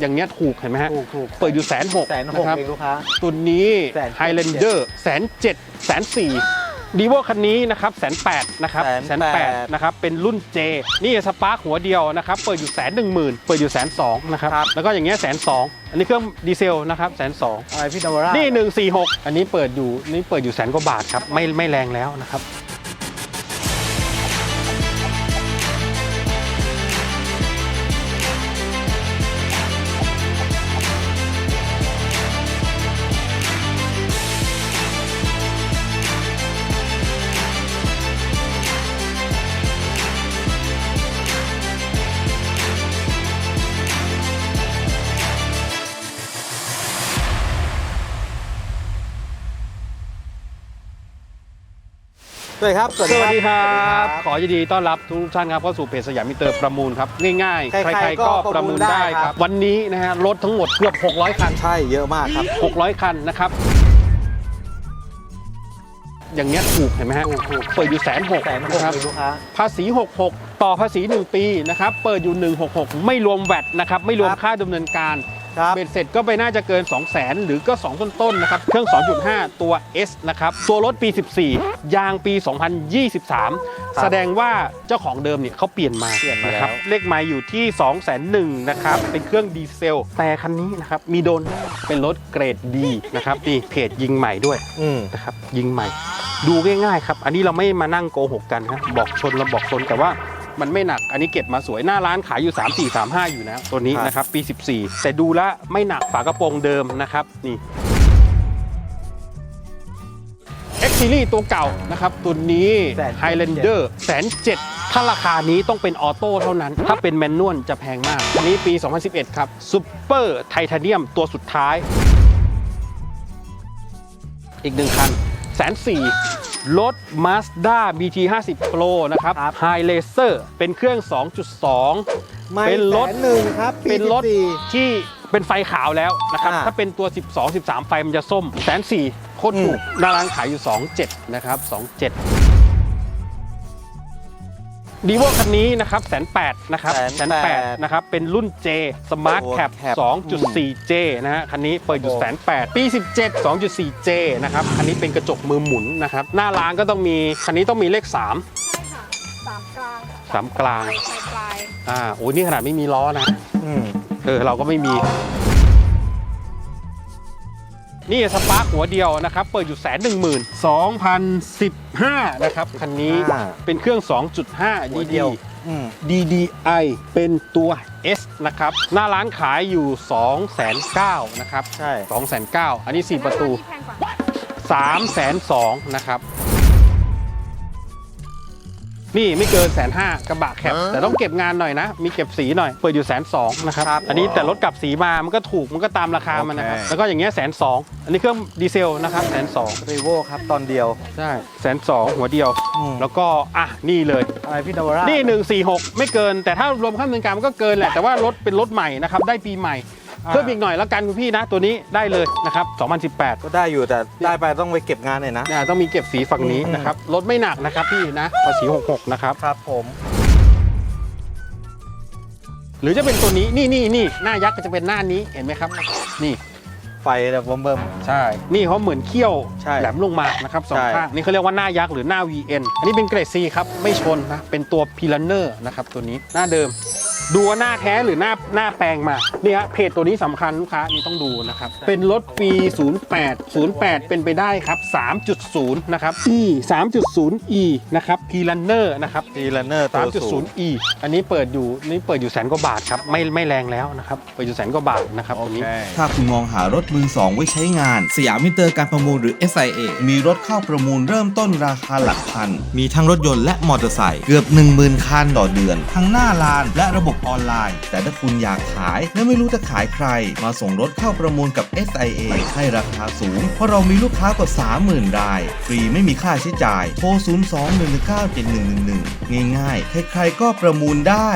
อย่างเงี้ยถูกเห็นไหมฮะ ถูกถูกเปิดอยู่แสนหกแสนหนะกครับ เองลูกค้า ตัวนี้แสนเจ็ด Highlander แสนเจ็ดแสนสี่ดีโวคันนี้นะครับแสนแปดนะครับแสนแสนแปแปดดนะครับเป็นรุ่น J นี่สปาร์คหัวเดียวนะครับเปิดอยู่แสนหนึ่งหมื่นเปิดอยู่แสนสองนะครับครับ แล้วก็อย่างเงี้ยแสนสองอันนี้เครื่องดีเซลนะครับแสนสองอะไรพี่นวรานี่146 อันนี้เปิดอยู่นี่เปิดอยู่แสนกว่าบาทครับไม่ไม่แรงแล้วนะครับ วัสดีครับ สวัสดีครับสขอยินดีต้อนรับทุกท่านครับเข้าสู่เพจสยามมิเตอร์ประมูลครับ ง่ายๆ ใครๆใครๆก็ก็ประมูลได้ประมูลได้คครัรับบวันนี้นะฮะรถทั้งหมดเกือบ 600 คัน ใช่ เยอะมากครับ 600 คันนะครับอย่างเงี้ยถูกเห็นไหมฮะถูกถูกเปิดอยู่แสนหกแสนหกนะครับเองลูกค้าภาษี 66 ต่อภาษี 1 ปีนะครับ เปิดอยู่ 166 ไม่รวมแวดนะครับ ไม่รวมครับค่าดำเนินการ ครับเบ็ดเสร็จก็ไปน่าจะเกิน 2 0 0 0 0 0 หรือก็ 2 ต้นๆนะครับ เครื่อง 2.5 ตัว S นะครับ ตัวรถปี 14 ยางปี 2023 แสดงว่าเจ้าของเดิมเนี่ยเขาเปลี่ยนมาเปลี่ยนมานะครับแล้ว เลขไมล์อยู่ที่ 2 0 0 0 0 0นะครับ เป็นเครื่องดีเซล แต่คันนี้นะครับ มีโดนเป็นรถเกรดดีนะครับนี่เพจยิงใหม่ด้วยอืมนะครับยิงใหม่ ดูง่ายๆครับ อันนี้เราไม่มานั่งโกหกกันครับบอกชนเราบอกชนแต่ว่า มันไม่หนักอันนี้เก็บมาสวยหน้าร้านขายอยู่ 3 4 3 5 อยู่นะตัวนี้ครับนะครับปี 14 แต่ดูแล้วไม่หนักฝากระโปรงเดิมนะครับนี่ X Series ตัวเก่านะครับ ตัวนี้แสนเจ็ด Highlander แสนเจ็ดถ้าราคานี้ต้องเป็นออโต้เท่านั้น ถ้าเป็นแมนนวลจะแพงมาก อันนี้ปี 2011 ครับซูเปอร์ไทเทเนียมตัวสุดท้าย อีกหนึ่งคันแสนสี่ รถ Mazda BT 50 Pro นะครับครับ High Laser เป็นเครื่อง 2.2 ไม่เป็นรถ แสนหนึ่งครับปีเป็นรถ14ที่เป็นไฟขาวแล้วนะครับ อ่าถ้าเป็นตัว 12 13 ไฟมันจะส้มแสนสี่โคตรถูกหน้าร้านขายอยู่ 27 นะครับ 27 ดีโวคันนี้นะครับแสนแปดนะครับแสแสนนแปแปดดนะครับ เป็นรุ่น J Smart ตัว Cap Cap 2.4J นะฮะคันนี้เปิดอยู่โอ้แสนแปดปี 17 2.4J นะครับคันนี้เป็นกระจกมือหมุนนะครับ หน้าร้านก็ต้องมี คันนี้ต้องมีเลข 3 ใช่ค่ะสามกลางสามกลาง ปลายปลาย อ่าโอ้ยนี่ขนาดไม่มีล้อนะ อืม เออ เราก็ไม่มี นี่สปาร์คหัวเดียวนะครับ เปิดอยู่แสนหนึ่งหมื่นสองพันสิบห้านะครับ คันนี้อ่าเป็นเครื่อง 2.5 หัว DD เดี ยว อืม DDI เป็นตัว S นะครับ หน้าร้านขายอยู่ 2 9 0 0 0นะครับใช่ 2 9 0 0อันนี้ 4 ประตูแพงกว่า3 2 0 0 0นะครับ นี่ไม่เกินแสนห้ากระบะแคปแต่ต้องเก็บงานหน่อยนะ มีเก็บสีหน่อยเปิดอยู่แสนสองนะครับครับอันนี้แต่รถกลับสีมามันก็ถูกมันก็ตามราคามันนะครับโอเคแล้วก็อย่างเงี้ยแสนสองอันนี้เครื่องดีเซลนะครับแสนสองรีโวครับตอนเดียวใช่แสนสองหัวเดียวอืมแล้วก็อะนี่เลยอะไรพี่นวรานี่ 146 ไม่เกินแต่ถ้ารวมค่าดำเนินการมันก็เกินแหละแต่ว่ารถเป็นรถใหม่นะครับได้ปีใหม่อ่า เพิ่มอีกหน่อยแล้วกันคุณพี่นะตัวนี้ได้เลยนะครับ2018 ก็ได้อยู่แต่ได้ไปต้องไปเก็บงานหน่อยนะอ่าต้องมีเก็บสีฝั่งนี้อืมนะครับรถไม่หนักนะครับพี่นะภาษี66นะครับครับผมหรือจะเป็นตัวนี้นี่นี่นี่หน้ายักษ์ก็จะเป็นหน้านี้เห็นไหมครับ นี่ไฟแบบเบิ่ม ใช่ นี่เขาเหมือนเขี้ยวใช่แหลมลงมานะครับสองใช่ ข้างนี่เขาเรียกว่าหน้ายักษ์หรือหน้า VN อันนี้เป็นเกรด C ครับไม่ชนนะเป็นตัวพีลันเนอร์นะครับตัวนี้หน้าเดิม ดูว่าหน้าแท้หรือหน้าหน้าแปลงมานี่ฮะเพจตัวนี้สำคัญลูกค้านี่ต้องดูนะครับ เป็นรถปี 08 08 เป็นไปได้ครับ 3.0 นะครับ E 3.0 E นะครับพีลันเนอร์นะครับๆทีลันเนอร์ตัวสูง3.0 E อันนี้เปิดอยู่นี่เปิดอยู่แสนกว่าบาทครับ ไม่ไม่แรงแล้วนะครับ เปิดอยู่แสนกว่าบาทนะครับตรงนี้ ถ้าคุณมองหารถมือสองไว้ใช้งาน สยามมิเตอร์การประมูลหรือ SIA มีรถเข้าประมูลเริ่มต้นราคาหลักพัน มีทั้งรถยนต์และมอเตอร์ไซค์เกือบ 10,000 คันต่อเดือน ทั้งหน้าลานและระบบออนไลน์ แต่ถ้าคุณอยากขายและไม่รู้จะขายใคร มาส่งรถเข้าประมูลกับ SIA ให้ราคาสูง เพราะเรามีลูกค้ากว่า 30,000 ราย ฟรีไม่มีค่าใช้จ่าย โทร 0 2 1 9 7 1 1 1 ง่ายๆ ใครๆก็ประมูลได้